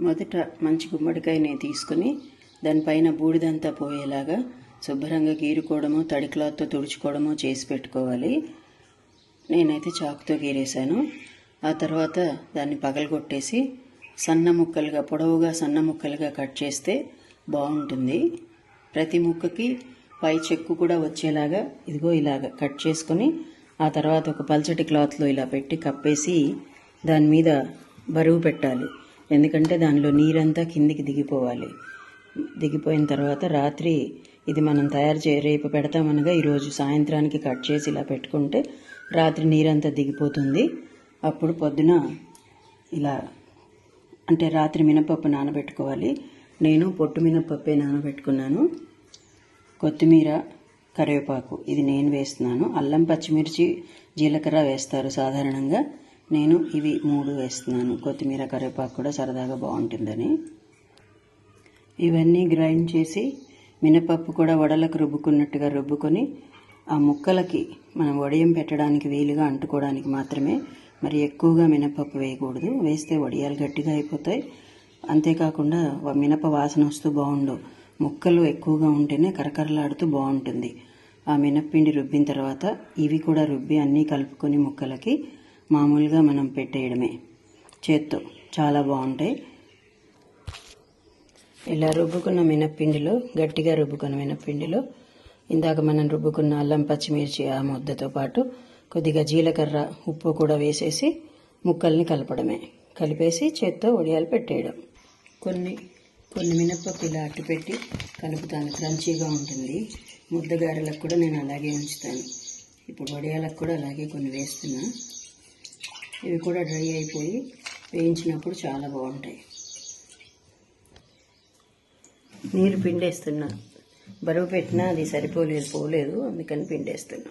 మొదట మంచి గుమ్మడికాయని తీసుకుని దానిపైన బూడిదంతా పోయేలాగా శుభ్రంగా గీరుకోవడము తడి క్లాత్తో తుడుచుకోవడము చేసి పెట్టుకోవాలి. నేనైతే చాకుతో గీరేశాను. ఆ తర్వాత దాన్ని పగలగొట్టేసి సన్న ముక్కలుగా పొడవుగా సన్న ముక్కలుగా కట్ చేస్తే బాగుంటుంది. ప్రతి ముక్కకి పై చెక్కు కూడా వచ్చేలాగా ఇదిగో ఇలాగ కట్ చేసుకొని ఆ తర్వాత ఒక పల్చటి క్లాత్లో ఇలా పెట్టి కప్పేసి దాని మీద బరువు పెట్టాలి. ఎందుకంటే దానిలో నీరంతా కిందికి దిగిపోవాలి. దిగిపోయిన తర్వాత రాత్రి ఇది మనం తయారు చే రేపు పెడతామనగా ఈరోజు సాయంత్రానికి కట్ చేసి ఇలా పెట్టుకుంటే రాత్రి నీరంతా దిగిపోతుంది. అప్పుడు పొద్దున ఇలా అంటే రాత్రి మినపప్పు నానబెట్టుకోవాలి. నేను పొట్టు మినపప్పే నానబెట్టుకున్నాను. కొత్తిమీర కరివేపాకు ఇది నేను వేస్తున్నాను. అల్లం పచ్చిమిర్చి జీలకర్ర వేస్తారు సాధారణంగా. నేను ఇవి మూడు వేస్తున్నాను. కొత్తిమీర కరివేపాకు కూడా సరదాగా బాగుంటుందని. ఇవన్నీ గ్రైండ్ చేసి మినపప్పు కూడా వడలకు రుబ్బుకున్నట్టుగా రుబ్బుకొని ఆ ముక్కలకి మనం వడియం పెట్టడానికి వీలుగా అంటుకోవడానికి మాత్రమే మరి ఎక్కువగా మినపప్పు వేయకూడదు. వేస్తే వడియాలు గట్టిగా అయిపోతాయి. అంతేకాకుండా మినప వాసన వస్తూ బాగుండు ముక్కలు ఎక్కువగా ఉంటేనే కరకరలాడుతూ బాగుంటుంది. ఆ మినప్పిండి రుబ్బిన తర్వాత ఇవి కూడా రుబ్బి అన్నీ కలుపుకొని ముక్కలకి మామూలుగా మనం పెట్టేయడమే. చేత్తో చాలా బాగుంటాయి. ఇలా రుబ్బుకున్న మినప్పిండిలో గట్టిగా రుబ్బుకున్న మినప్పిండిలో ఇందాక మనం రుబ్బుకున్న అల్లం పచ్చిమిర్చి ఆ ముద్దతో పాటు కొద్దిగా జీలకర్ర ఉప్పు కూడా వేసేసి ముక్కల్ని కలపడమే. కలిపేసి చేత్తో వడియాలు పెట్టేయడం. కొన్ని కొన్ని మినప్పప్పు ఇలా అట్టు పెట్టి కలుపుతాను. క్రంచీగా ఉంటుంది. ముద్దగారెలకు కూడా నేను అలాగే ఉంచుతాను. ఇప్పుడు వడియాలకు కూడా అలాగే కొన్ని వేస్తున్నా. ఇవి కూడా డ్రై అయిపోయి వేయించినప్పుడు చాలా బాగుంటాయి. నీరు పిండేస్తున్నా. బరువు పెట్టినా అది సరిపోలేదు పోలేదు అందుకని పిండేస్తున్నా.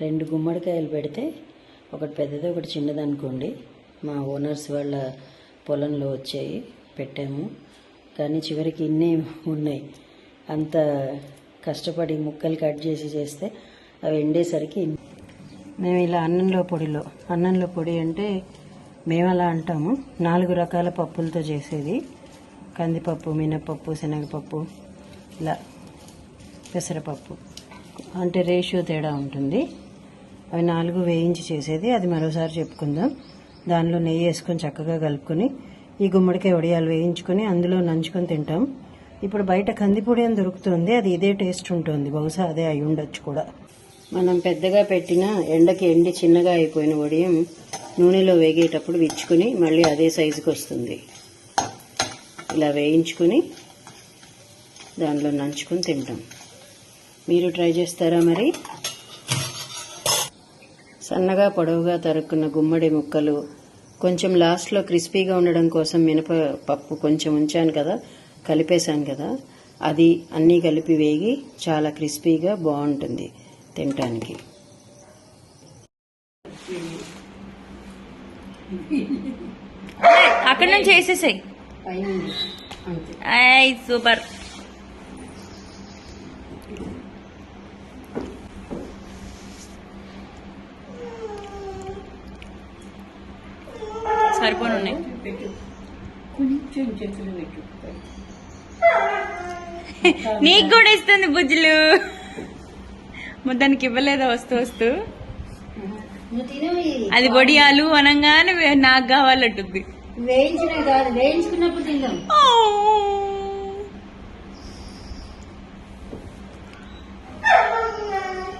రెండు గుమ్మడికాయలు పెడితే ఒకటి పెద్దది ఒకటి చిన్నది అనుకోండి మా ఓనర్స్ వాళ్ళ పొలంలో వచ్చాయి పెట్టాము. కానీ చివరికి ఇన్నే ఉన్నాయి. అంత కష్టపడి ముక్కలు కట్ చేసి చేస్తే అవి ఎండేసరికి మేము ఇలా అన్నంలో పొడిలో. అన్నంలో పొడి అంటే మేము అలా అంటాము. నాలుగు రకాల పప్పులతో చేసేది. కందిపప్పు మినపప్పు శనగపప్పు ఇలా పెసరపప్పు. అంటే రేషియో తేడా ఉంటుంది. అవి నాలుగు వేయించి చేసేది. అది మరోసారి చెప్పుకుందాం. దానిలో నెయ్యి వేసుకొని చక్కగా కలుపుకొని ఈ గుమ్మడికాయ వడియాలు వేయించుకొని అందులో నంచుకొని తింటాం. ఇప్పుడు బయట కందిపొడి అని దొరుకుతుంది. అది ఇదే టేస్ట్ ఉంటుంది. బహుశా అదే అయి ఉండొచ్చు కూడా. మనం పెద్దగా పెట్టిన ఎండకి ఎండి చిన్నగా అయిపోయిన వడియం నూనెలో వేగేటప్పుడు విచ్చుకుని మళ్ళీ అదే సైజుకి వస్తుంది. ఇలా వేయించుకొని దానిలో నంచుకొని తింటాం. మీరు ట్రై చేస్తారా మరి? సన్నగా పొడవుగా తరుక్కున్న గుమ్మడి ముక్కలు కొంచెం లాస్ట్లో క్రిస్పీగా ఉండడం కోసం మినప పప్పు కొంచెం ఉంచాను కదా కలిపేశాను కదా అది అన్నీ కలిపి వేగి చాలా క్రిస్పీగా బాగుంటుంది. తినటానికి. అక్కడ నుంచి వేసేసాయి. సూపర్. సరిపోను ఉన్నాయి. కొంచెం చేతులు నీకు కూడా ఇస్తుంది బుజ్జులు. మొత్తానికి ఇవ్వలేదా వస్తూ వస్తూ? అది వడియాలు అనగానే నాకు కావాలంటుంది. వేయించినవి కాదు వేయించుకున్నప్పుడు తిందాం.